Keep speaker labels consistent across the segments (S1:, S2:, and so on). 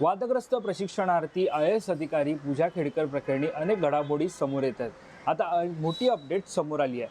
S1: वादग्रस्त प्रशिक्षणार्थी I S अधिकारी पूजा खेडकर प्रकरणी अनेक घडामोडी समोर येत आहेत आता मोठी अपडेट समोर आली आहे.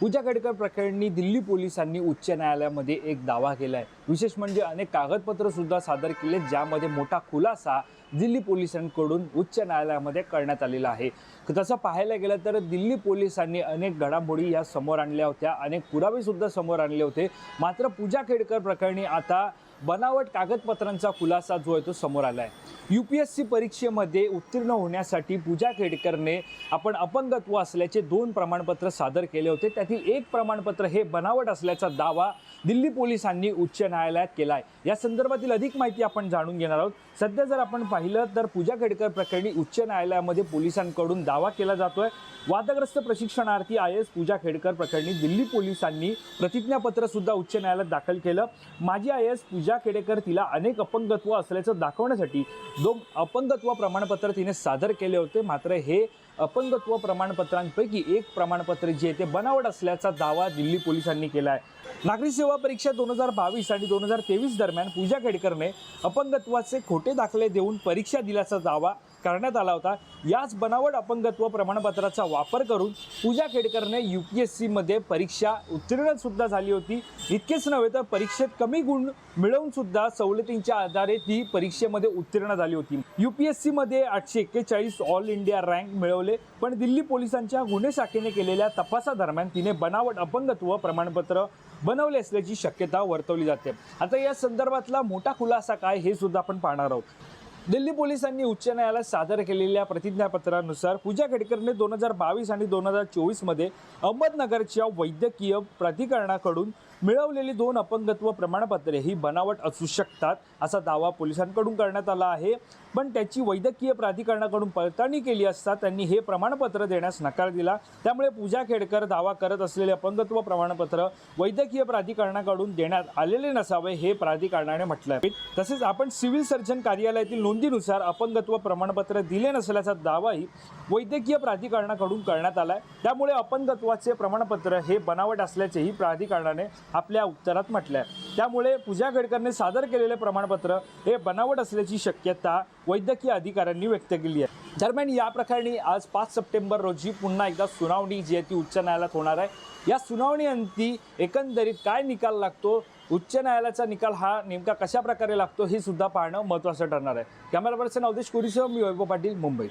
S1: पूजा खेडकर प्रकरणी दिल्ली पोलिसांनी उच्च न्यायालयामध्ये एक दावा केला आहे विशेष म्हणजे अनेक कागदपत्र सुद्धा सादर केले ज्यामध्ये मोठा खुलासा दिल्ली पोलिसांकडून उच्च न्यायालयामध्ये करण्यात आलेला आहे. तसं पाहायला गेलं तर दिल्ली पोलिसांनी अनेक घडामोडी या समोर आणल्या होत्या अनेक पुरावेसुद्धा समोर आणले होते. मात्र पूजा खेडकर प्रकरणी आता बनावट कागदपत्रांचा खुलासा जो आहे तो समोर आला आहे यू पी एस सी परीक्षेमध्ये उत्तीर्ण होण्यासाठी पूजा खेडकरने आपण अपंगत्व असल्याचे दोन प्रमाणपत्र सादर केले होते. त्यातील एक प्रमाणपत्र हे बनावट असल्याचा दावा दिल्ली पोलिसांनी उच्च न्यायालयात केला आहे या संदर्भातील अधिक माहिती आपण जाणून घेणार आहोत. सध्या जर आपण पाहिलं तर पूजा खेडकर प्रकरणी उच्च न्यायालयामध्ये पोलिसांकडून दावा केला जातोय. वादग्रस्त प्रशिक्षणार्थी आय एस पूजा खेडकर प्रकरणी दिल्ली पोलिसांनी प्रतिज्ञापत्र सुद्धा उच्च न्यायालयात दाखल केलं. माझी आय एस पूजा खेडेकर तिला अनेक अपंगत्व असल्याचं दाखवण्यासाठी दोन अपंगत्व प्रमाणपत्र तिने सादर केले होते. मात्र हे अपंगत्व प्रमाणपत्रांपैकी एक प्रमाणपत्र जे आहे ते बनावट असल्याचा दावा दिल्ली पोलिसांनी केला आहे नागरी सेवा परीक्षा दोन हजार बावीस आणि दोन हजार तेवीस दरम्यान पूजा खेडकरने अपंगत्वाचे खोटे दाखले देऊन परीक्षा दिल्याचा दावा करण्यात आला होता. याच बनावट अपंगत्व प्रमाणपत्राचा वापर करून पूजा खेडकरने यू पी एस सीमध्ये परीक्षा उत्तीर्णसुद्धा झाली होती. इतकेच नव्हे तर परीक्षेत कमी गुण मिळवून सुद्धा सवलतींच्या आधारे ती परीक्षेमध्ये उत्तीर्ण झाली होती. यू पी एस सीमध्ये आठशे एक्केचाळीस ऑल इंडिया रँक मिळवले पण दिल्ली पोलिसांच्या गुन्हे शाखेने केलेल्या तपासादरम्यान तिने बनावट अपंगत्व प्रमाणपत्र बनवले असल्याची शक्यता वर्तवली जाते. आता या संदर्भातला मोठा खुलासा काय हे सुद्धा आपण पाहणार आहोत. दिल्ली पोलिसांनी उच्च न्यायालयात सादर केलेल्या प्रतिज्ञापत्रानुसार पूजा खेडकरने दोन हजार बावीस आणि दोन हजार चोवीसमध्ये अहमदनगरच्या वैद्यकीय प्राधिकरणाकडून मिळवलेली दोन अपंगत्व प्रमाणपत्रे ही बनावट असू शकतात असा दावा पोलिसांकडून करण्यात आला आहे. पण त्याची वैद्यकीय प्राधिकरणाकडून पडताळणी केली असता त्यांनी हे प्रमाणपत्र देण्यास नकार दिला. त्यामुळे पूजा खेडकर दावा करत असलेले अपंगत्व प्रमाणपत्र वैद्यकीय प्राधिकरणाकडून देण्यात आलेले नसावे हे प्राधिकरणाने म्हटलं आहे तसेच आपण सिव्हिल सर्जन कार्यालयातील नोंद नोंदीनुसार अपंगत्व प्रमाणपत्र दिले नसल्याचा दावाही वैद्यकीय प्राधिकरणाकडून करण्यात आला आहे त्यामुळे अपंगत्वाचे प्रमाणपत्र हे बनावट असल्याचेही प्राधिकरणाने आपल्या उत्तरात म्हटलं आहे त्यामुळे पूजा गडकरने सादर केलेले प्रमाणपत्र हे बनावट असल्याची शक्यता वैद्यकीय अधिकाऱ्यांनी व्यक्त केली आहे. दरम्यान या प्रकरणी आज पाच सप्टेंबर रोजी पुन्हा एकदा सुनावणी जी आहे ती उच्च न्यायालयात होणार आहे. या सुनावणी अंती एकंदरीत काय निकाल लागतो? उच्च न्यायालयाचा निकाल हा नेमका कशा प्रकारे लागतो हे सुद्धा पाहणं महत्त्वाचं ठरणार आहे. कॅमेरा पर्सन अवधेश कुरीसह मी वैभव पाटील मुंबई.